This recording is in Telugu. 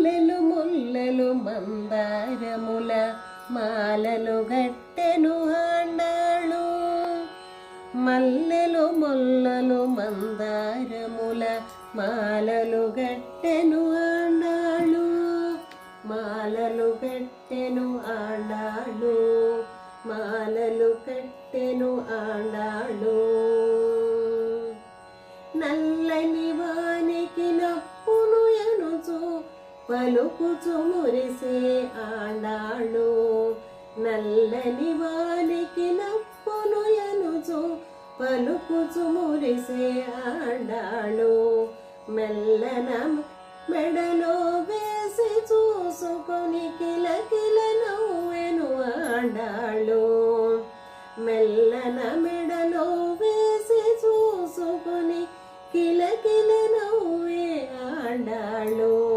మల్లెలు ముల్లలు మందారముల మాలలు గట్టెను ఆండాళు మల్లెలు ముల్లలు మందారముల మాలలు గట్టెను ఆండాళు మాలలు గట్టెను ఆడాడు మాలలు కట్టెను ఆడాడు నల్లని వానికి పలుకుచు మురిసే ఆండాళు నల్లని వానికి నప్పును ఎనుచు పలుకుచు మురిసే ఆండాళు మెల్లన మెడలో వేసి చూసుకొని కిలకిల నవ్వెను ఆడాడు మెల్లన మెడలో వేసి